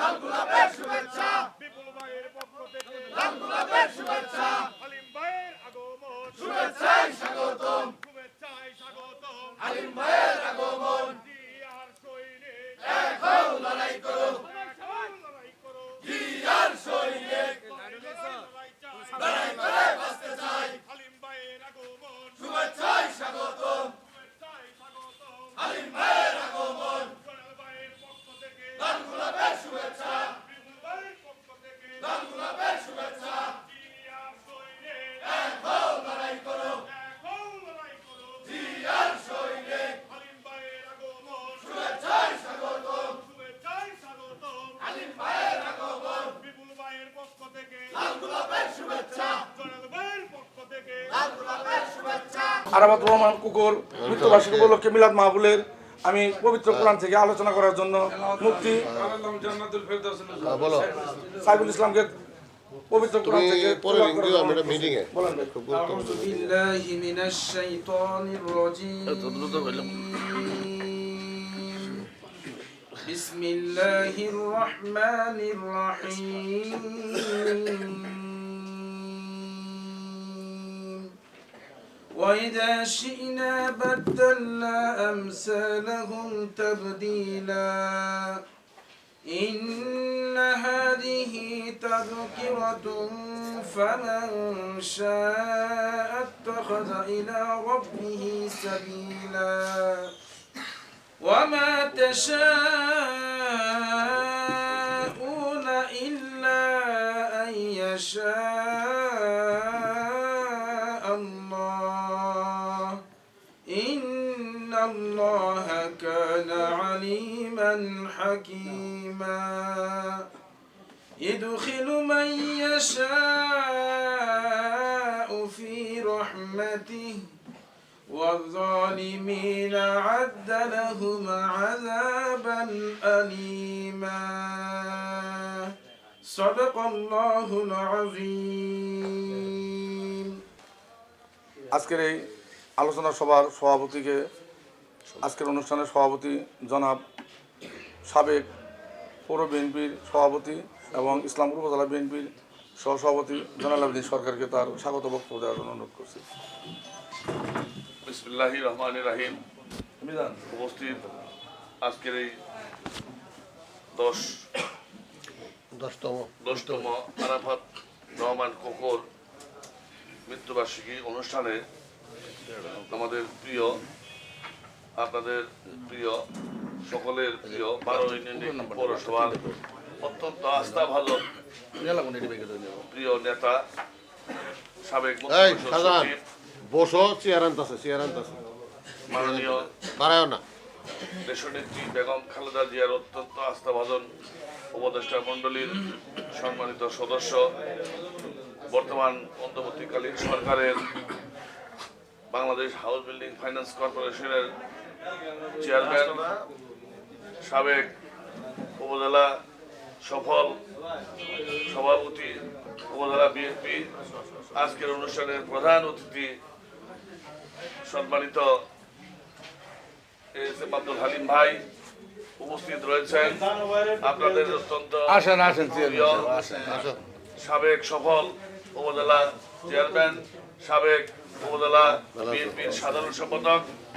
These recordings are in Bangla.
লাল গোলাপের শুভেচ্ছা বিপুল ভাইয়ের পক্ষ থেকে লাল গোলাপের শুভেচ্ছা হালিম ভাইয়ের আগমন শুভেচ্ছায় স্বাগতম শুভেচ্ছায় স্বাগতম আলিম ভাইয়ের আগমন জিয়ার সৈনিক এক হও লড়াই করো সবাই লড়াই করো জিয়ার সৈনিক লড়াই চাই লড়াই করে বাঁচতে চাই হালিম ভাইয়ের আগমন শুভেচ্ছায় স্বাগতম শুভেচ্ছায় স্বাগতম আলিম ভাইয়ের আগমন সোহেল ভাইয়ের পক্ষ থেকে লাল গোলাপের শুভেচ্ছা বিপুল ভাইয়ের পক্ষ থেকে লাল গোলাপের শুভেচ্ছা জিয়ার সৈনিক এক হও লড়াই করো এখন লড়াই করো জিয়ার সৈনিক হালিম ভাইয়ের আগমন শুভেচ্ছায় স্বাগতম শুভেচ্ছায় স্বাগতম আলিম ভাইয়ের আগমন বিপুল ভাইয়ের পক্ষ থেকে লাল গোলাপের শুভেচ্ছা জনাল ভাইয়ের পক্ষ থেকে লাল গোলাপের শুভেচ্ছা আরামাত রহমান কুকুর মৃত্যুবার্ষিকী উপলক্ষে মিলাদ মাহবুলের আমি পবিত্র কোরআন থেকে আলোচনা করার জন্য মুক্তি বলো সাইফুল ইসলামকে পবিত্র কোরআন তুমি থেকে পরে তেলাওয়াত লিঙ্ক করার দিও জন্য আমি এটা মিটিং এ বলেন ভাই। খুব গুরুত্বপূর্ণ أعوذ بالله من الشيطان الرجيم بسم الله الرحمن الرحيم وإذا شئنا بدلنا أمثالهم تبديلا. إن هذه تذكرة فمن شاء اتخذ إلى ربه سبيلا. وما تشاءون إلا أن يشاء. حكيما يدخل من يشاء في رحمته والظالمين عد لهم عذابا أليما صدق الله العظيم আজকের এই আলোচনা সভার সভাপতিকে আজকের অনুষ্ঠানের সভাপতি জনাব সাবেক পৌর বিএনপির সভাপতি এবং ইসলামপুর উপজেলা বিএনপির সহসভাপতি জনাল আবদিন সরকারকে তার স্বাগত বক্তব্য দেওয়ার জন্য অনুরোধ করছি। বিসমিল্লাহ রহমান রাহিম। উপস্থিত আজকের এই দশ দশতম দশতম আরাফাত রহমান কোকর মৃত্যুবার্ষিকী অনুষ্ঠানে আমাদের প্রিয় আপনাদের প্রিয় সকলের প্রিয় বারো ইউনিয়ন পৌরসভার অত্যন্ত আস্থাভাজন প্রিয় নেতা সাবেক বসো চেয়ার আনতাছে চেয়ার আনতাছে। মাননীয় দাঁড়ায় না। দেশনেত্রী বেগম খালেদা জিয়ার অত্যন্ত আস্থাভাজন উপদেষ্টা মণ্ডলীর সম্মানিত সদস্য বর্তমান অন্তর্বর্তীকালীন সরকারের বাংলাদেশ হাউস বিল্ডিং ফাইন্যান্স কর্পোরেশনের চেয়ারম্যান সাবেক উপজেলা সফল সভাপতি উপজেলা বিএনপি আজকের অনুষ্ঠানের প্রধান অতিথি সম্মানিত আব্দুল হালিম ভাই উপস্থিত রয়েছেন। আপনাদের অত্যন্ত আসেন আসেন সাবেক সফল উপজেলা চেয়ারম্যান সাবেক উপজেলা বিএনপির সাধারণ সম্পাদক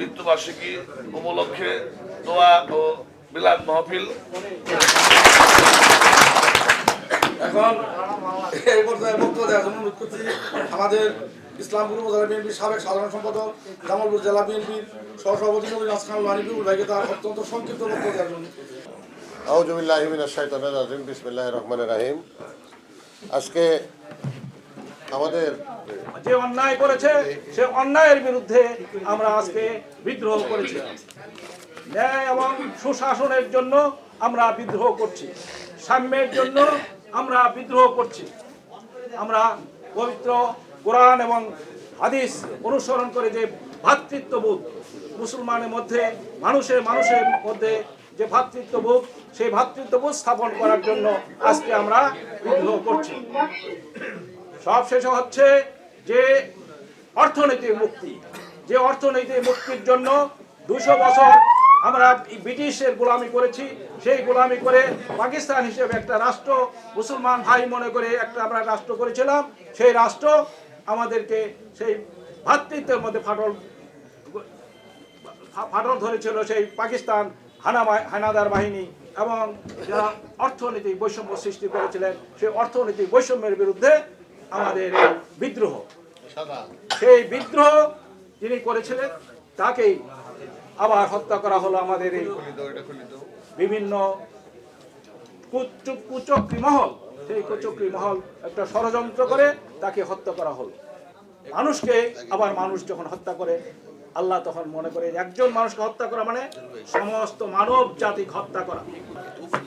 মৃত্যুবার্ষিকী উপলক্ষে দোয়া ও বিলাদ মাহফিল। এখন এই পর্যায়ে বক্তব্য দেওয়ার জন্য অনুরোধ করছি আমাদের ইসলামপুর উপজেলা বিএনপির সাবেক সাধারণ সম্পাদক জামালপুর জেলা বিএনপির সহসভাপতি নবীন আসখান লানিবুল ভাইকে তার অত্যন্ত সংক্ষিপ্ত বক্তব্য দেওয়ার জন্য। আউজুবিল্লাহ মিনাশ শাইতানির রাজিম বিসমিল্লাহির রহমানির রাহিম। আজকে আমাদের যে অন্যায় করেছে, সে অন্যায়ের বিরুদ্ধে আমরা আজকে বিদ্রোহ করেছি। ন্যায় এবং সুশাসনের জন্য আমরা বিদ্রোহ করছি। সাম্যের জন্য আমরা বিদ্রোহ করছি। আমরা পবিত্র কোরআন এবং হাদিস অনুসরণ করে যে ভ্রাতৃত্ববোধ মুসলমানের মধ্যে, মানুষের মানুষের মধ্যে যে ভ্রাতৃত্ববোধ সেই ভ্রাতৃত্ববোধ স্থাপন করার জন্য আজকে আমরা বিদ্রোহ করছি। সব শেষে হচ্ছে যে অর্থনৈতিক মুক্তি, যে অর্থনৈতিক মুক্তির জন্য দুশো বছর আমরা ব্রিটিশের গোলামি করেছি, সেই গোলামি করে পাকিস্তান হিসেবে একটা রাষ্ট্র, মুসলমান ভাই মনে করে একটা আমরা রাষ্ট্র করেছিলাম, সেই রাষ্ট্র আমাদেরকে সেই ভ্রাতৃত্বের মধ্যে ফাটল ফাটল ধরেছিল সেই পাকিস্তান হানা হানাদার বাহিনী এবং যারা অর্থনৈতিক বৈষম্য সৃষ্টি করেছিলেন, সেই অর্থনৈতিক বৈষম্যের বিরুদ্ধে আমাদের এই বিদ্রোহ। সেই বিদ্রোহ যিনি করেছিলেন, তাকেই আবার হত্যা করা হলো আমাদের এই বিভিন্ন কুচ- কুচক্রী মহল। সেই কুচক্রী মহল একটা ষড়যন্ত্র করে তাকে হত্যা করা হলো। মানুষকে আবার মানুষ যখন হত্যা করে, আল্লাহ তখন মনে করে একজন মানুষকে হত্যা করা মানে সমস্ত মানব জাতি হত্যা করা।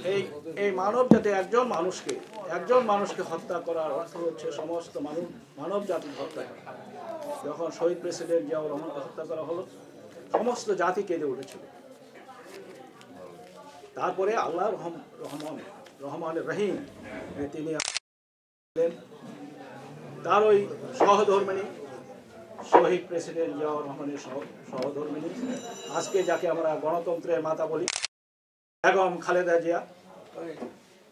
এই এই মানব জাতি একজন মানুষকে একজন মানুষকে হত্যা করার অর্থ হচ্ছে সমস্ত মানুষ মানব জাতি হত্যা করা। যখন শহীদ প্রেসিডেন্ট জিয়াউর রহমানকে হত্যা করা হলো সমস্ত জাতি কেঁদে উঠেছিল। তারপরে আল্লাহ রহম রহমান রহমান রহিম তিনি। তার ওই সহধর্মিনী শহীদ প্রেসিডেন্ট জিয়াউর রহমানের সহ- সহধর্মিনী। আজকে যাকে আমরা গণতন্ত্রের মাতা বলি বেগম খালেদা জিয়া।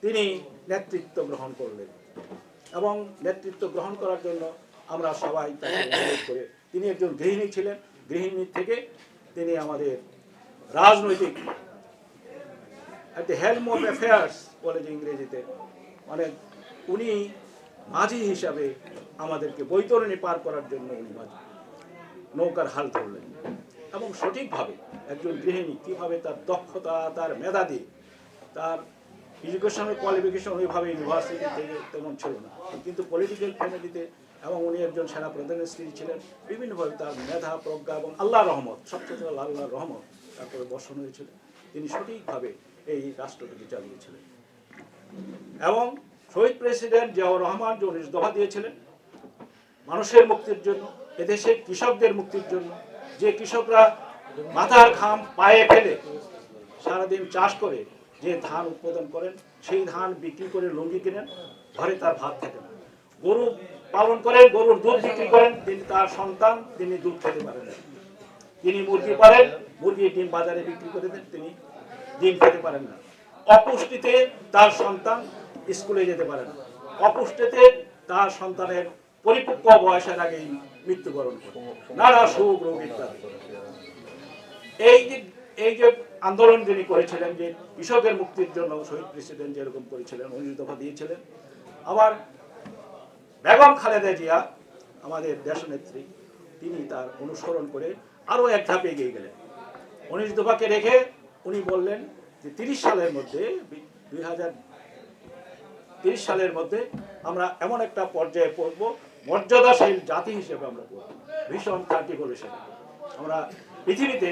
তিনি নেতৃত্ব গ্রহণ করলেন। এবং নেতৃত্ব গ্রহণ করার জন্য আমরা সবাই তাকে করে, তিনি একজন গৃহিণী ছিলেন। গৃহিণী থেকে তিনি আমাদের রাজনৈতিক অ্যাট হেলম অফ অ্যাফেয়ার্স বলে যে ইংরেজিতে মানে উনি মাঝি হিসাবে আমাদেরকে বৈতরণী পার করার জন্য উনি মাঝি নৌকার হাল ধরলেন। এবং সঠিকভাবে একজন গৃহিণী কীভাবে তার দক্ষতা, তার মেধা দিয়ে তার এডুকেশনের কোয়ালিফিকেশন ওইভাবে ইউনিভার্সিটি থেকে তেমন ছিল না। কিন্তু পলিটিক্যাল ফ্যামিলিতে এবং উনি একজন সেনা প্রধানের স্ত্রী ছিলেন, বিভিন্নভাবে তার মেধা, প্রজ্ঞা এবং আল্লাহ রহমত, সবচেয়ে বড় আল্লাহর রহমত তারপরে বর্ষণ হয়েছিল। তিনি সঠিকভাবে এই রাষ্ট্রটিকে চালিয়েছিলেন। এবং শহীদ প্রেসিডেন্ট জিয়াউর রহমান যে উনিশ দিয়েছিলেন, মানুষের মুক্তির জন্য এদেশে কৃষকদের মুক্তির জন্য, যে কৃষকরা মাথার ঘাম পায়ে ফেলে সারাদিন চাষ করে যে ধান উৎপাদন করেন, সেই ধান বিক্রি করে লুঙ্গি কিনেন, ঘরে তার ভাত থাকে না। গরু পালন করেন, গরুর দুধ বিক্রি করেন, তিনি তার সন্তান, তিনি দুধ খেতে পারেন তিনি মুরগি পারেন মুরগির ডিম বাজারে বিক্রি করে দেন, তিনি ডিম খেতে পারেন না। অপুষ্টিতে তার সন্তান স্কুলে যেতে পারে না। অপুষ্টিতে তার সন্তানের পরিপক্ক বয়সের আগেই মৃত্যুবরণ করে। নানা সুখ রোগ ইত্যাদি। এই যে এই যে আন্দোলন যিনি করেছিলেন, যে কৃষকের মুক্তির জন্য শহীদ প্রেসিডেন্ট যেরকম করেছিলেন উনিশ দফা দিয়েছিলেন। আবার বেগম খালেদা জিয়া, আমাদের দেশনেত্রী, তিনি তার অনুসরণ করে আরও এক ধাপ এগিয়ে গেলেন। উনিশ দফাকে রেখে উনি বললেন যে তিরিশ সালের মধ্যে, দুই সালের মধ্যে আমরা এমন একটা পর্যায়ে পড়ব, মর্যাদাশীল জাতি হিসেবে আমরা পড়ব, ভীষণ কার্টিকুলেশন আমরা পৃথিবীতে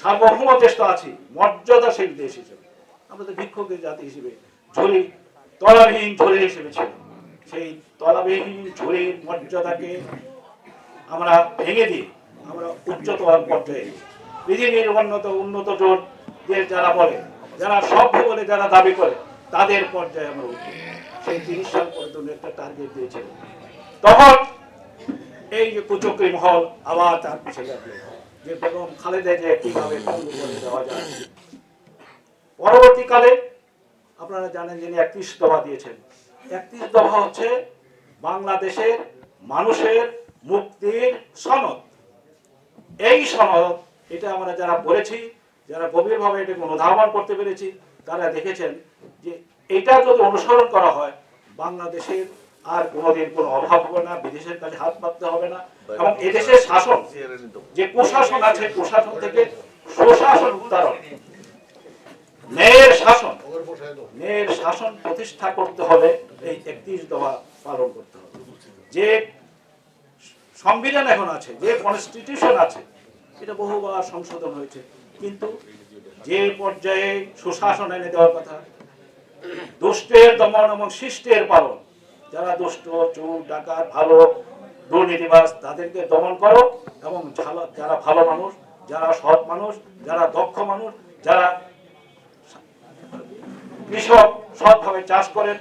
সার্বভৌম দেশ তো আছি মর্যাদাশীল দেশ হিসেবে। আমরা তো ভিক্ষুকদের জাতি হিসেবে, ঝুলি, তলাবিহীন ঝুলি হিসেবে ছিল সেই তলাবিহীন ঝুলির মর্যাদাকে আমরা ভেঙে দিয়ে আমরা উচ্চতর পর্যায়ে পৃথিবীর উন্নত উন্নত জোট দেশ যারা বলে, যারা সভ্য বলে, যারা দাবি করে, তাদের পর্যায়ে আমরা উঠি সেই তিরিশ সাল পর্যন্ত একটা টার্গেট দিয়েছিল তখন এই যে কুচক্রী মহল আবার তার লাগল যে বেগম খালেদা যে কীভাবে দেওয়া যায়। পরবর্তীকালে আপনারা জানেন যিনি একত্রিশ দফা দিয়েছেন। একত্রিশ দফা হচ্ছে বাংলাদেশের মানুষের মুক্তির সনদ। এই সনদ, এটা আমরা যারা পড়েছি যারা গভীরভাবে এটাকে অনুধাবন করতে পেরেছি, তারা দেখেছেন যে এটা যদি অনুসরণ করা হয়, বাংলাদেশের আর কোনোদিন কোনো অভাব হবে না বিদেশের কাছে হাত পাততে হবে না। এবং এদেশের শাসন যে প্রশাসন আছে প্রশাসন থেকে সুশাসন উত্তরণ ন্যায়ের শাসন ন্যায়ের শাসন প্রতিষ্ঠা করতে হবে এই একত্রিশ দফা পালন করতে হবে। যে সংবিধান এখন আছে যে কনস্টিটিউশন আছে এটা বহুবার সংশোধন হয়েছে। কিন্তু যে পর্যায়ে সুশাসন এনে দেওয়ার কথা দুষ্টের দমন এবং শিষ্টের পালন যারা দুষ্ট চোর ডাকাত, ভালো দুর্নীতিবাজ, তাদেরকে দমন করো এবং যারা ভালো মানুষ, যারা সৎ মানুষ, যারা দক্ষ মানুষ, যারা কৃষক সৎভাবে চাষ করেন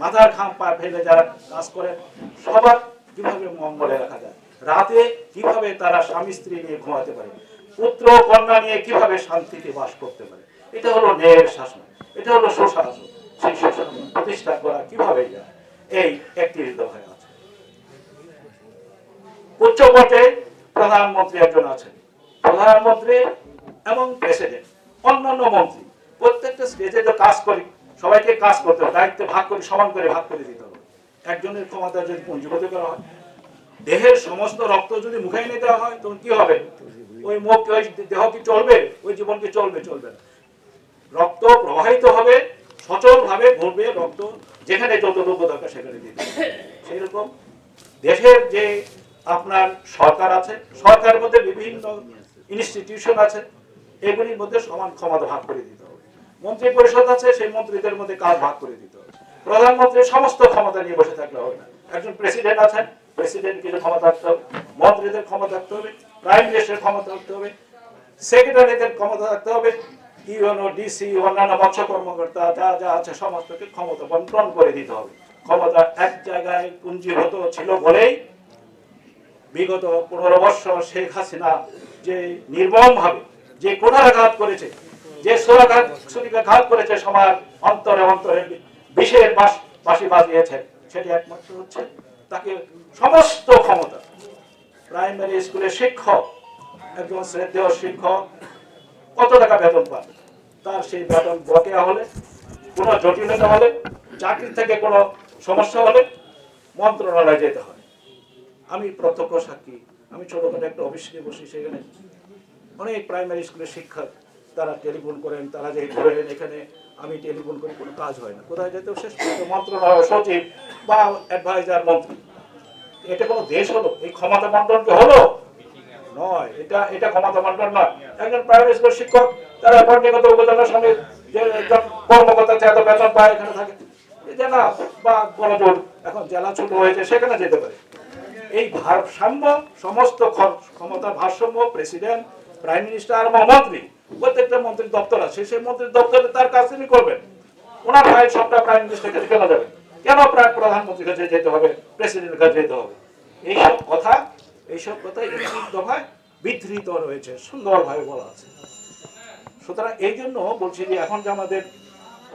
মাথার খাম পা ফেলে যারা কাজ করেন সবার কীভাবে মঙ্গলে রাখা যায়? রাতে কীভাবে তারা স্বামী স্ত্রী নিয়ে ঘুমাতে পারে? পুত্র কন্যা নিয়ে কীভাবে শান্তিতে বাস করতে পারে? এটা হলো ন্যায়ের শাসন, এটা হলো সুশাসন। সেই শাসন প্রতিষ্ঠা করা কীভাবে যায়? এই একত্রিশ দফায় আছে। উচ্চ পর্যায়ে প্রধানমন্ত্রী একজন আছেন। প্রধানমন্ত্রী এবং প্রেসিডেন্ট, অন্যান্য মন্ত্রী। প্রত্যেকটা স্টেজে তো কাজ করি, সবাইকে কাজ করতে হবে, দায়িত্ব ভাগ করে, সমান করে ভাগ করে দিতে হবে। একজনের ক্ষমতা যদি করা হয়, দেহের সমস্ত রক্ত যদি মুখে এনে দেওয়া হয়, তখন কি হবে? ওই মুখ ওই দেহ কি চলবে? ওই জীবন কি চলবে? চলবে রক্ত প্রবাহিত হবে সচল ভাবে ঘুরবে, রক্ত যেখানে যতটুকু দরকার সেখানে দিতে সেই রকম দেশের যে আপনার সরকার আছে, সরকারের মধ্যে বিভিন্ন ইনস্টিটিউশন আছে, এগুলির মধ্যে সমান ক্ষমতা ভাগ করে দিতে হবে। মন্ত্রী পরিষদ আছে, সেই মন্ত্রীদের মধ্যে কাজ ভাগ করে দিতে হবে। প্রধানমন্ত্রী সমস্ত ক্ষমতা নিয়ে বসে থাকলে হবে না। একজন প্রেসিডেন্ট আছেন প্রেসিডেন্ট কিছু ক্ষমতা থাকতে হবে। মন্ত্রীদের ক্ষমতা থাকতে হবে প্রাইম মিনিস্টারের ক্ষমতা থাকতে হবে সেক্রেটারিদের ক্ষমতা থাকতে হবে ইউএনও, ডিসি, অন্যান্য মৎস্য কর্মকর্তা, যা যা আছে, সমস্তকে ক্ষমতা বন্টন করে দিতে হবে। ক্ষমতা এক জায়গায় পুঞ্জীভূত ছিল বলেই বিগত পনেরো শেখ হাসিনা যে নির্মম ভাবে যে কোণাঘাত করেছে, যে সুরাঘাত করেছে সবার অন্তরে অন্তরে বিষের বাসি বাজিয়েছে, সেটি একমাত্র হচ্ছে তাকে সমস্ত ক্ষমতা। প্রাইমারি স্কুলের শিক্ষক, একজন শ্রদ্ধেয় শিক্ষক কত টাকা বেতন পান তার সেই বেতন বকেয়া হলে, কোনো জটিলতা হলে, চাকরি থেকে কোনো সমস্যা হলে মন্ত্রণালয়ে যেতে হয়। আমি প্রত্যক্ষ সাক্ষী, আমি ছোটখাটো একটা অফিস বসি সেখানে। অনেক প্রাইমারি স্কুলের শিক্ষক, তারা টেলিফোন করেন, তারা যে ধরেন এখানে আমি টেলিফোন করি, কোনো কাজ হয় না। কোথায় যেতে শেষ পর্যন্ত মন্ত্রণালয়, সচিব বা অ্যাডভাইজার মন্ত্রী। এটা কোনো দেশ হলো? এই ক্ষমতা বন্টন হলো? নয়। এটা এটা ক্ষমতা বন্টন নয়। একজন প্রাইমারি স্কুল শিক্ষক, তারা ব্যক্তিগত উপজেলার সঙ্গে যে একজন কর্মকর্তা এত বেতন পায়, এখানে থাকে। যে না, বা বড় এখন জেলা ছোট হয়েছে, সেখানে যেতে পারে। এই ভারসাম্য, সমস্ত ক্ষমতার ভারসাম্য প্রেসিডেন্ট প্রাইম মিনিস্টার এবং মন্ত্রী প্রত্যেকটা মন্ত্রীর দপ্তর আছে। সেই মন্ত্রীর দপ্তরে তার কাজ তিনি করবেন। ওনার ফাইল সবটা প্রাইম মিনিস্টার কাছে কেন যাবে। কেন প্রধানমন্ত্রীর কাছে যেতে হবে? প্রেসিডেন্টের কাছে যেতে হবে। এইসব কথা এইসব কথা দফায় বিধৃত রয়েছে, সুন্দরভাবে বলা আছে। সুতরাং এই জন্য বলছি যে এখন যে আমাদের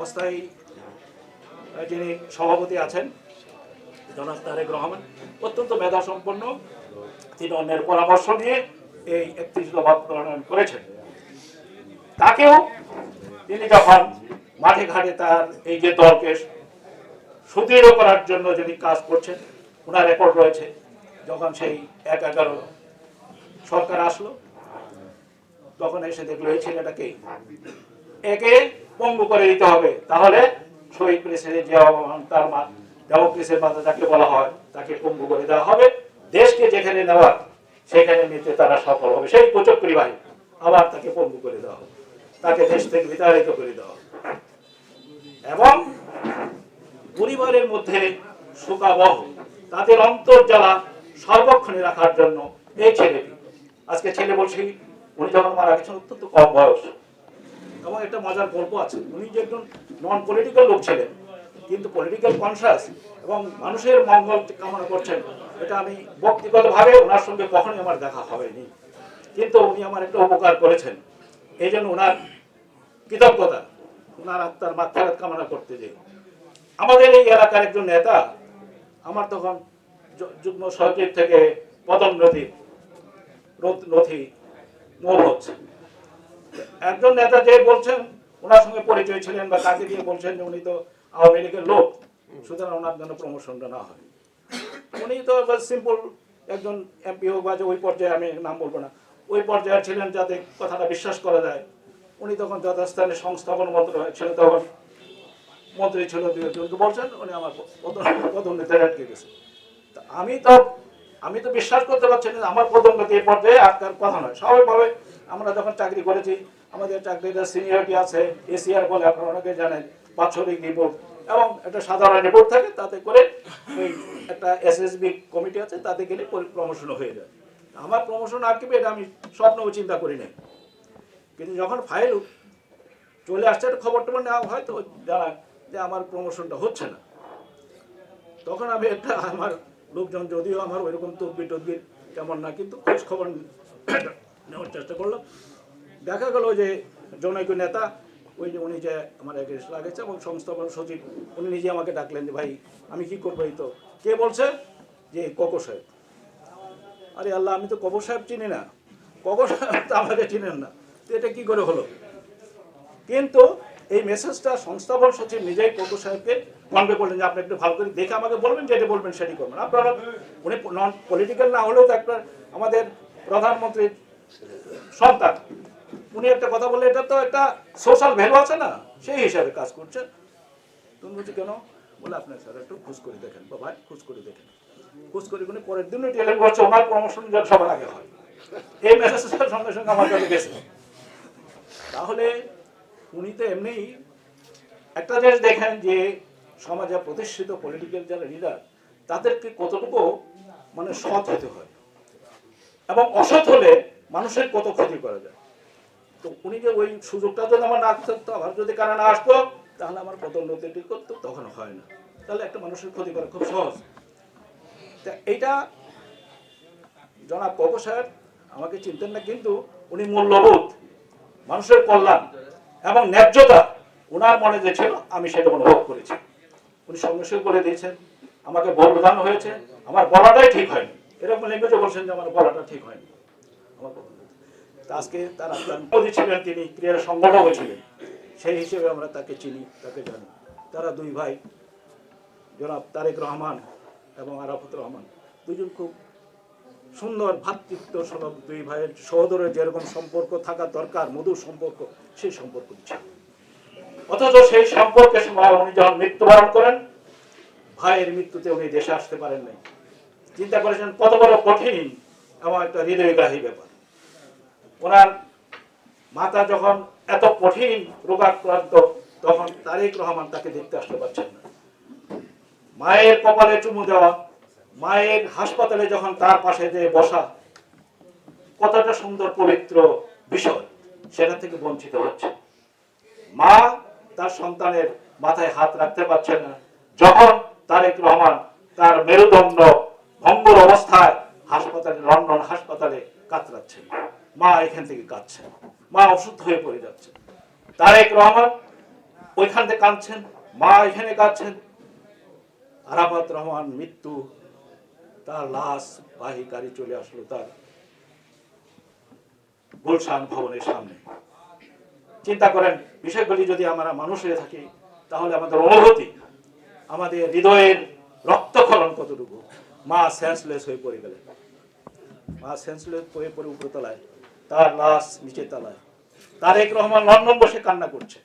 অস্থায়ী যিনি সভাপতি আছেন, জনাব তারেক রহমান, অত্যন্ত মেধা সম্পন্ন তিনি অন্যের পরামর্শ নিয়ে এই একত্রিশ দফা প্রণয়ন করেছেন। তাকেও তিনি যখন মাঠে ঘাটে তার এই যে দলকে সুদৃঢ় করার জন্য যিনি কাজ করছেন ওনার রেকর্ড রয়েছে। যখন সেই এক এগারো সরকার আসলো, তখন এসে দেখল এই ছেলেটাকে একে পঙ্গু করে দিতে হবে। তাহলে শহীদ জিয়া রহমান, তার মা ডেমোক্রেসির মাথা যাকে বলা হয়, তাকে পঙ্গু করে দেওয়া হবে। দেশকে যেখানে নেওয়ার, সেখানে নিতে তারা সফল হবে। সেই কুচক্রী বাহিনী আবার তাকে পঙ্গু করে দেওয়া হবে। তাকে দেশ থেকে বিতাড়িত করে দেওয়া এবং পরিবারের মধ্যে শোকাবহ, তাদের অন্তর্জ্বালা সর্বক্ষণে রাখার জন্য এই ছেলেটি। আজকে ছেলে বলছি উনি যখন মারা গেছেন, অত্যন্ত কম বয়স। এবং একটা মজার গল্প আছে, উনি যে একজন নন পলিটিক্যাল লোক ছিলেন, কিন্তু পলিটিক্যাল কনসাস এবং মানুষের মঙ্গল কামনা করছেন, এটা আমি ব্যক্তিগতভাবে ওনার সঙ্গে কখনোই আমার দেখা হয়নি। কিন্তু উনি আমার একটা উপকার করেছেন, এই জন্য ওনার কৃতজ্ঞতা, ওনার আত্মার মাত্রাঘাত কামনা করতে যে। আমাদের এই এলাকার একজন নেতা, আমার তখন যুগ্ম সচিব থেকে পদোন্নতি নথি মোল হচ্ছে। একজন নেতা যে বলছেন, ওনার সঙ্গে পরিচয় ছিলেন বা তাকে দিয়ে বলছেন যে উনি তো আওয়ামী লীগের লোক, সুতরাং ওনার জন্য প্রমোশনটা না হয়। উনি তো সিম্পল একজন এমপি হোক বা যে ওই পর্যায়ে, আমি নাম বলব না, ওই পর্যায়ে ছিলেন যাতে কথাটা বিশ্বাস করা যায়। উনি তখন যথাস্থানে সংস্থাপন মন্ত্র ছিলেন তখন মন্ত্রী ছিল দুই একজনকে বলছেন, উনি আমার পদোন্নতি আটকে গেছে আমি তো আমি তো বিশ্বাস করতে পারছি না আমার পদোন্নতি এই পর্যায়ে আটকার কথা নয়। স্বাভাবিকভাবে আমরা যখন চাকরি করেছি, আমাদের চাকরিতে সিনিয়রিটি আছে এসিআর বলে আপনারা অনেকে জানেন, বাৎসরিক রিপোর্ট এবং একটা সাধারণ রিপোর্ট থাকে, তাতে করে ওই একটা এসএসবি কমিটি আছে, তাতে গেলে প্রমোশন হয়ে যায়। আমার প্রমোশন আটকে এটা আমি স্বপ্নও চিন্তা করি নাই। কিন্তু যখন ফাইল চলে আসছে, একটা খবর টবর নেওয়া হয়তো জানা যে আমার প্রমোশনটা হচ্ছে না। তখন আমি একটা আমার লোকজন যদিও আমার ওইরকম তদবির টদবির কেমন না, কিন্তু খোঁজ খবর নেওয়ার চেষ্টা করলাম। দেখা গেল যে জনৈক নেতা, ওই যে উনি যে আমার এগেন্স লাগেছে এবং সংস্থাপন সচিব, উনি নিজে আমাকে ডাকলেন যে, ভাই, আমি কি করব এই তো? কে বলছে? যে কোকো সাহেব। আরে আল্লাহ, আমি তো কবর সাহেব চিনি না। কবর সাহেব তো আমাকে চিনেন না। তো এটা কি করে হলো? কিন্তু এই মেসেজটা সংস্থাপন সচিব নিজেই কোকো সাহেবকে কনভে করলেন যে আপনি একটু ভালো করে দেখে আমাকে বলবেন, যেটা বলবেন সেটি করবেন। আপনারা উনি নন পলিটিক্যাল না হলেও তো একটা আমাদের প্রধানমন্ত্রীর সন্তান। উনি একটা কথা বললে এটা তো একটা সোশ্যাল ভ্যালু আছে না, সেই হিসাবে কাজ করছে। তুমি বলছি, কেন? বলে, আপনার স্যার একটু খোঁজ করে দেখেন বা ভাই খোঁজ করে দেখেন। খোঁজ করে উনি পরের দিনই টেলিফোন করছে, ওনার প্রমোশন যেন সবার আগে হয়। এই মেসেজটার সঙ্গে সঙ্গে আমার কাছে গেছে। তাহলে উনি তো এমনি একটা জিনিস দেখেন যে সমাজে প্রতিষ্ঠিত পলিটিক্যাল যারা লিডার তাদেরকে কতটুকু মানে সৎ হতে হয়? এবং অসৎ হলে মানুষের কত ক্ষতি করা যায়? তো উনি যে ওই সুযোগটা যদি আমার না থাকতো আবার যদি কারা না আসতো, তাহলে আমার কত ঠিক করতো, তখন হয় না। তাহলে একটা মানুষের ক্ষতি করা খুব সহজ। তা এইটা জনাব কবর সাহেব আমাকে চিনতেন না, কিন্তু উনি মূল্যবোধ, মানুষের কল্যাণ এবং ন্যায্যতা ওনার মনে যে ছিল, আমি সেটা অনুভব করেছি। উনি সঙ্গে বলে দিয়েছেন, আমাকে বলদান হয়েছে, আমার বলাটাই ঠিক হয়নি। এরকম ল্যাঙ্গুয়েজে বলছেন যে আমার বলাটা ঠিক হয়নি। আমার আজকে তার আপনার ছিলেন তিনি ক্রীড়া সংগঠকও ছিলেন সেই হিসেবে আমরা তাকে চিনি, তাকে জানি। তারা দুই ভাই, জনাব তারেক রহমান এবং আরাফত রহমান। দুজন খুব সুন্দর ভ্রাতৃত্ব সুলভ দুই ভাইয়ের সহোদরের যেরকম সম্পর্ক থাকা দরকার, মধুর সম্পর্ক, সেই সম্পর্ক ছিল অথচ সেই সম্পর্কের সময় উনি যখন মৃত্যুবরণ করেন, ভাইয়ের মৃত্যুতে উনি দেশে আসতে পারেন নাই। চিন্তা করেছেন, কত বড় কঠিন এবং একটা হৃদয়গ্রাহী ব্যাপার। ওনার মাতা যখন এত কঠিন রোগাক্রান্ত, তখন তারেক রহমান তাকে দেখতে আসতে পারছেন না। মায়ের কপালে চুমু দেওয়া, মায়ের হাসপাতালে যখন তার পাশে যে বসা, কতটা সুন্দর পবিত্র বিষয়, সেটা থেকে বঞ্চিত হচ্ছে। মা তার সন্তানের মাথায় হাত রাখতে পারছে না। যখন তারেক রহমান তার মেরুদণ্ড ভঙ্গুর অবস্থায় হাসপাতালে, লন্ডন হাসপাতালে কাতরাচ্ছেন। মা এখান থেকে কাঁদছেন। মা অসুস্থ হয়ে পড়ে যাচ্ছে তারেক রহমান ওইখান থেকে কাঁদছেন, মা এখানে কাঁদছেন। আরাফাত রহমান মৃত্যু, তার লাশ বাহী গাড়ি চলে আসলো তার গুলশান ভবনের সামনে। চিন্তা করেন, বিষয়গুলি যদি আমরা মানুষ হয়ে থাকি, তাহলে আমাদের অনুভূতি, আমাদের হৃদয়ের রক্তক্ষরণ কতটুকু? মা সেন্সলেস হয়ে পড়ে গেলেন। মা সেন্সলেস হয়ে পড়ে উপরতলায় তার লাশ নিচে তলায়। তারেক রহমান লন্ডন বসে কান্না করছে।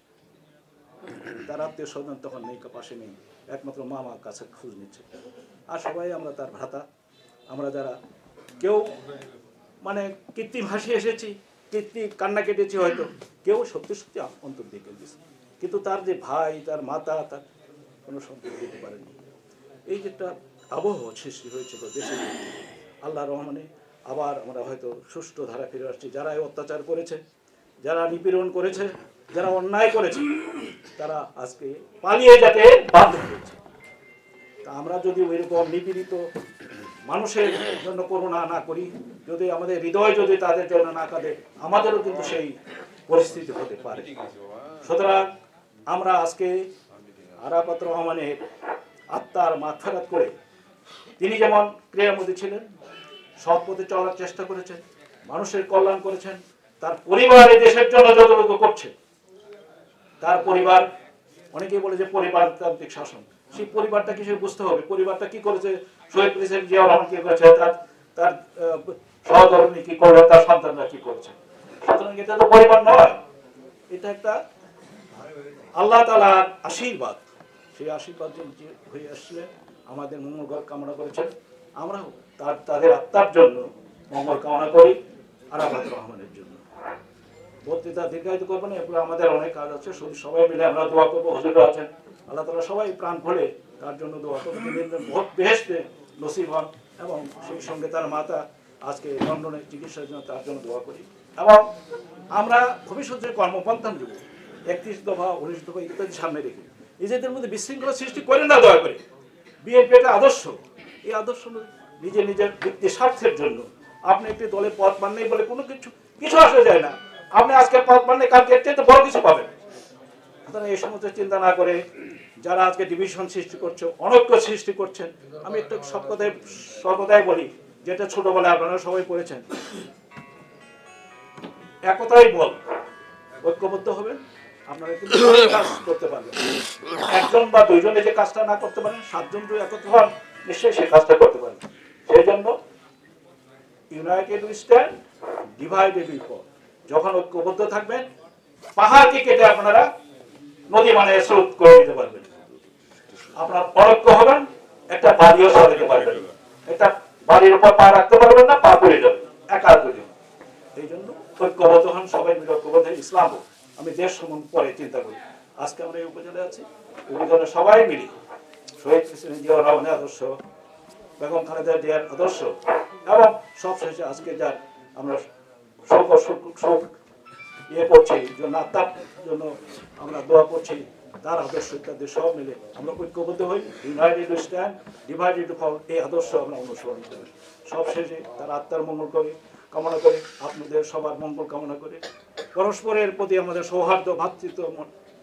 তার আত্মীয় স্বজন তখন নেই পাশে নেই, একমাত্র মা আমার কাছে খোঁজ নিচ্ছে। আর সবাই আমরা তার ভ্রাতা, আমরা যারা কেউ মানে কৃত্রিম হাসি এসেছি কৃত্রিম কান্না কেটেছি হয়তো। কেউ সত্যি সত্যি অন্তর দিয়ে কেঁদেছে কিন্তু তার যে ভাই, তার মাতা, তার কোনো সম্পর্ক দিতে পারেনি। এই যে একটা আবহাওয়া সৃষ্টি হয়েছিল দেশে। আল্লাহ রহমানে আবার আমরা হয়তো সুষ্ঠু ধারা ফিরে আসছি। যারা অত্যাচার করেছে, যারা নিপীড়ন করেছে, যারা অন্যায় করেছে, তারা আজকে পালিয়ে যেতে বাধ্য হয়েছে। তা আমরা যদি ওইরকম নিপীড়িত মানুষের জন্য করুণা না করি। যদি আমাদের হৃদয় যদি তাদের জন্য না কাঁদে, আমাদেরও কিন্তু সেই পরিস্থিতি হতে পারে। সুতরাং আমরা আজকে আরাফাত রহমানের আত্মার মাথারাত করে তিনি যেমন ক্রীড়ামোদী ছিলেন, সৎ পথে চলার চেষ্টা করেছেন, মানুষের কল্যাণ করেছেন, তার পরিবার এই দেশের জন্য যতটুকু করছে, তার পরিবার, অনেকেই বলে যে পরিবারতান্ত্রিক শাসন। সেই পরিবারটা কিছু বুঝতে হবে? পরিবারটা কি করেছে? শহীদ জিয়া করেছে, তার তার সহধর্মী কি তার সন্তানরা কি করছে? তো নয়। এটা একটা আল্লাহ তালার আশীর্বাদ। সেই আশীর্বাদ যে হয়ে আমাদের মঙ্গল কামনা করেছেন। আমরাও তার, তাদের আত্মার জন্য মঙ্গল কামনা করি আরাফাত রহমানের জন্য। বক্তৃতা দীর্ঘায়িত করব না, এরপরে আমাদের অনেক কাজ আছে শুধু সবাই মিলে আমরা দোয়া করব হুজুরা আছেন। আল্লাহ তালা সবাই প্রাণ ভরে তার জন্য দোয়া করব তিনি বেহেস্তে নসিব হন এবং সেই সঙ্গে তার মাতা আজকে লন্ডনে চিকিৎসার জন্য তার জন্য দোয়া করি। এবং আমরা ভবিষ্যতে কর্মপন্থা নেব একত্রিশ দফা, উনিশ দফা ইত্যাদি সামনে রেখে নিজেদের মধ্যে বিশৃঙ্খলা সৃষ্টি করেন না দয়া করে। বিএনপি একটা আদর্শ। এই আদর্শ নিজে নিজের ব্যক্তি স্বার্থের জন্য। আপনি একটি দলে পথ পান নেই বলে কোনো কিছু কিছু আসা যায় না। আপনি আজকে পথ পান নেই, কালকে চাইতে বড় কিছু পাবেন। সুতরাং এই সমস্ত চিন্তা না করে যারা আজকে ডিভিশন সৃষ্টি করছে, অনৈক্য সৃষ্টি করছেন, আমি একটু সব কথাই সর্বদাই বলি, যেটা ছোটবেলায় আপনারা সবাই পড়েছেন। একতাই বল। ঐক্যবদ্ধ হবেন, আপনারা কিন্তু কাজ করতে পারবেন। একজন বা দুইজনে যে কাজটা না করতে পারেন, সাতজন যদি একত্র হন, নিশ্চয়ই সেই কাজটা করতে পারেন। সেই জন্য united we stand divided we fall যখন ঐক্যবদ্ধ থাকবেন, পাহাড়কে কেটে আপনারা নদী মানে স্রোত করে দিতে পারবেন। আপনার অনৈক্য হবেন, একটা বাড়িও সরাতে পারবেন একটা বাড়ির উপর পা রাখতে পারবেন না, পা পড়ে যাবে। একা দুজন। এই জন্য ঐক্যবদ্ধ হন, সবাই মিলে ঐক্যবদ্ধ ইসলাম। আমি দেশ সম্বন্ধে পরে চিন্তা করি। আজকে আমরা এই উপজেলায় আছি। উপজেলা সবাই মিলে শহীদ প্রেসিডেন্ট জিয়াউর রহমানের আদর্শ, বেগম খালেদা জিয়ার আদর্শ, এবং সবশেষে আজকে যার আমরা শোক শোক শোক ইয়ে করছি জন্য আত্মার জন্য আমরা দোয়া করছি তার আদর্শ ইত্যাদি সব মিলে। আমরা ঐক্যবদ্ধ হই ইউনাইটেড স্ট্যান্ড ডিভাইডেড ফল এই আদর্শ আমরা অনুসরণ করি। সব শেষে তার আত্মার মঙ্গল করে, কামনা করে, আপনাদের সবার মঙ্গল কামনা করে। পরস্পরের প্রতি আমাদের সৌহার্দ্য, ভাতৃত্ব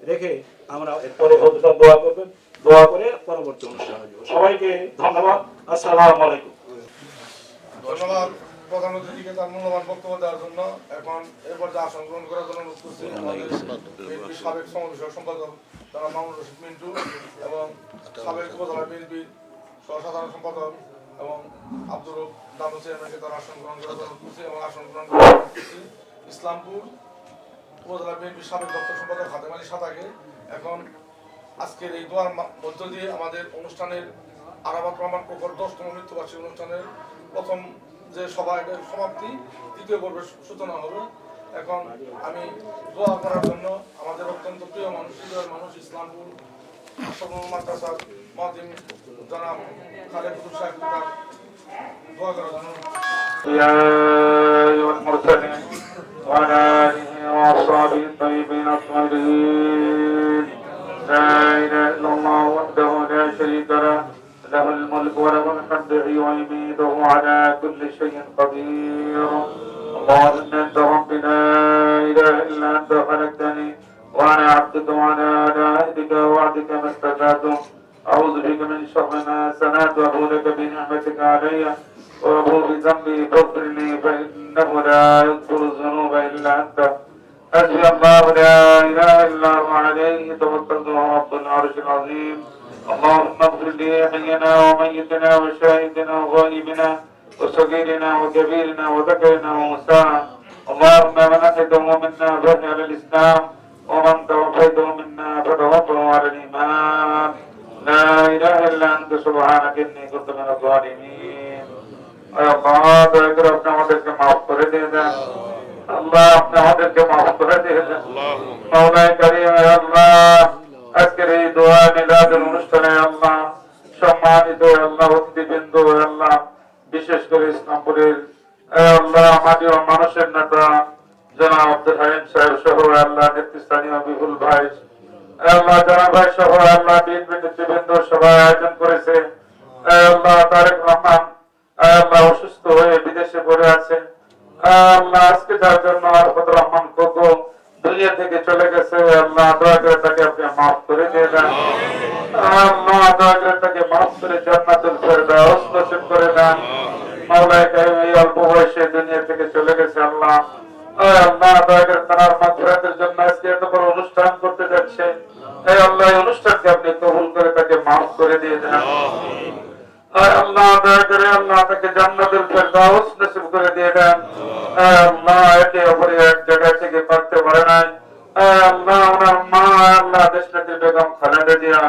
রেখে আমরা এরপরে হয়তো দোয়া করবেন, দোয়া করে পরবর্তী অনুষ্ঠানে যাব। সবাইকে ধন্যবাদ। আসসালামু আলাইকুম। ধন্যবাদ প্রধান তার মূল্যবান বক্তব্য দেওয়ার জন্য। এখন এরপর যে আসন করার জন্য সাবেক সমাবেশের সম্পাদক তারা মামুন রশিদ মিন্টু এবং সাবেক উপজেলা বিএনপির সহসাধারণ সম্পাদক এবং আব্দুর দামু চেয়ারম্যানকে তারা আসন গ্রহণ করছি এবং আসন গ্রহণ করছি ইসলামপুর উপজেলা বিএনপির সাবেক দপ্তর সম্পাদক হাতেম আলী সাদাকে এখন আজকের এই দোয়ার মধ্য দিয়ে আমাদের অনুষ্ঠানের আরাবাদ রহমান প্রকর দশতম মৃত্যুবার্ষিকী অনুষ্ঠানের প্রথম যে সভা সমাপ্তি দ্বিতীয় পর্বের সূচনা হবে। এখন আমি দোয়া করার জন্য আমাদের অত্যন্ত প্রিয় মানুষ হৃদয়ের মানুষ ইসলামপুর মাদ্রাসার মাদিম জনাব খালেদ হুসুর সাহেব দোয়া করার জন্য। يا أيها المرسلين وعلى آله وأصحابه الطيبين الطاهرين لا إله إلا الله وحده لا شريك له له الملك وله الحمد يعيده على كل شيء قدير اللهم أنت رب لا إله إلا أنت خلقتني وأنا عبدك وأنا على عهدك ووعدك ما استطعت أعوذ بك من شر ما صنعت وأبو لك بنعمتك علي وأبو بذنبي فاغفر لي فإنه لا يغفر الذنوب إلا أنت. حسبي الله لا إله إلا هو عليه توكلت وهو رب العرش العظيم. اللهم اغفر لي حينا وميتنا وشاهدنا وغائبنا. وصغيرنا وكبيرنا وذكرنا وانثانا اللهم من احده منا فهي على الاسلام ومن توفيته منا فتوفه على الايمان لا اله الا انت سبحانك اني كنت من الظالمين আল্লাহ দয়া করে আপনি আমাদেরকে মাফ করে দিয়ে দেন আল্লাহ আপনি আমাদেরকে মাফ করে দিয়ে দেন মাওলানা কারীম হে আল্লাহ আজকের এই দোয়া মিলাদের অনুষ্ঠানে আল্লাহ সম্মানিত হে আল্লাহ ভক্তিবৃন্দ হে আল্লাহ বিশেষ করে ইসলামপুরের হে মানুষের নেতা জনাব আব্দুল হালিম সাহেব সহ আল্লাহ নেতৃস্থানীয় বিপুল ভাই, আল্লাহ জনাব ভাই সহ আল্লাহ বিএনপি নেতৃবৃন্দ সভায় আয়োজন করেছে। আল্লাহ তারেক রহমান আল্লাহ অসুস্থ হয়ে বিদেশে পড়ে আছেন হে আল্লাহ আজকে যার জন্য আরফত রহমান কোকো দুনিয়া থেকে চলে গেছে। আল্লাহ দয়া করে তাকে আপনি মাফ করে দেন। আল্লাহ দয়া করে তাকে মাফ করে জান্নাতুল ফেরদাউস নসিব করে দেন। মাওলানা কারীম এই অল্প বয়সে দুনিয়া থেকে চলে গেছে আল্লাহ। অনুষ্ঠান করতে যাচ্ছে। হে আল্লাহ, এই অনুষ্ঠানকে আপনি কবুল করে তাকে মাফ করে দিয়ে দেন। আল্লাহ দয়া করে আল্লাহ তাকে জান্নাতুল ফেরদাউস নসিব করে দিয়ে দেন। আল্লাহ একে অপরে এক জায়গা থেকে পারতে পারে নাই। আল্লাহ ওনার মা আল্লাহ দেশনেত্রী বেগম খালেদা জিয়া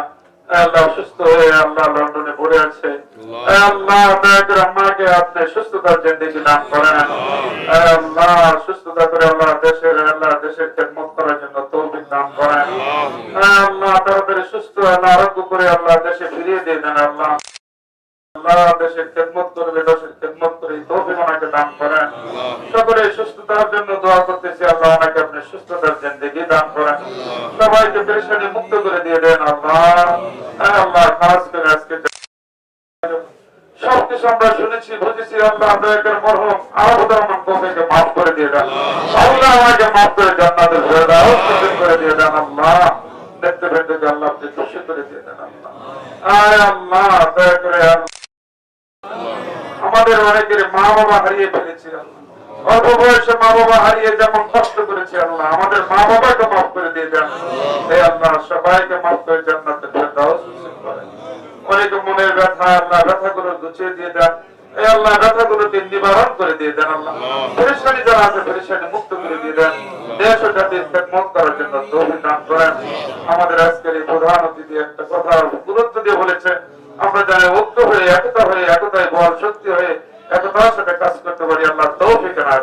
আল্লাহ অসুস্থ হয়ে আল্লাহ লন্ডনে পড়ে আছে। আল্লাহ। দয়া করে আমাকে আপনি সুস্থতার জিন্দিগি দান করেন? আল্লাহ। সুস্থতা করে আল্লাহ দেশের আল্লাহ দেশের খেদমত করার জন্য তৌফিক দান করেন। আল্লাহ তাড়াতাড়ি সুস্থ আল্লাহ আরোগ্য করে আল্লাহ দেশে ফিরিয়ে দিয়ে দেন আল্লাহ। আল্লাহ দেশের খেদমত করবে দেশের খেদমত করে তৌফিক ওনাকে দান করেন। সকলে সুস্থতার জন্য দোয়া করতেছি আল্লাহ ওনাকে আপনি সুস্থতার জিন্দিগি দান করেন। সবাইকে পেরেশানি মুক্ত করে দিয়ে দেন আল্লাহ। আল্লাহ খাস করে আজকে সবকিছু আমরা শুনেছি বুঝেছি আল্লাহ দয়াকের মরহুম মাফ করে দিয়ে দেন। আল্লাহ। আমাকে মাফ করে জান্নাতের ফেরদাউস করে দিয়ে দেন আল্লাহ। দেখতে পেতে আল্লাহ আপনি খুশি করে দিয়ে দেন আল্লাহ। আয় আল্লাহ দয়া করে আল্লাহ। আমাদের অনেকের মা বাবা হারিয়ে ফেলেছি। অল্প বয়সে মা বাবা হারিয়ে যেমন কষ্ট করেছি আল্লাহ, আমাদের মা বাবাকে মাফ করে দিয়ে হে আল্লাহ, সবাইকে মাফ করে জান্নাতে করেন। অনেক মনের ব্যথা, আল্লাহ ব্যথাগুলো গুছিয়ে দিয়ে দেন এই আল্লাহ নিবারণ করে দিয়ে দেন আল্লাহ। পরেশানি যারা আছে পরেশানি মুক্ত করে দিয়ে দেন দেশ ও জাতির খেদমত করার জন্য দান করেন। আমাদের আজকের এই প্রধান অতিথি একটা কথা গুরুত্ব দিয়ে বলেছে আমরা যারা ঐক্য হয়ে, একতা হয়ে, একতায় বল শক্তি হয়ে একতার সাথে কাজ করতে পারি আল্লাহ তৌফিক না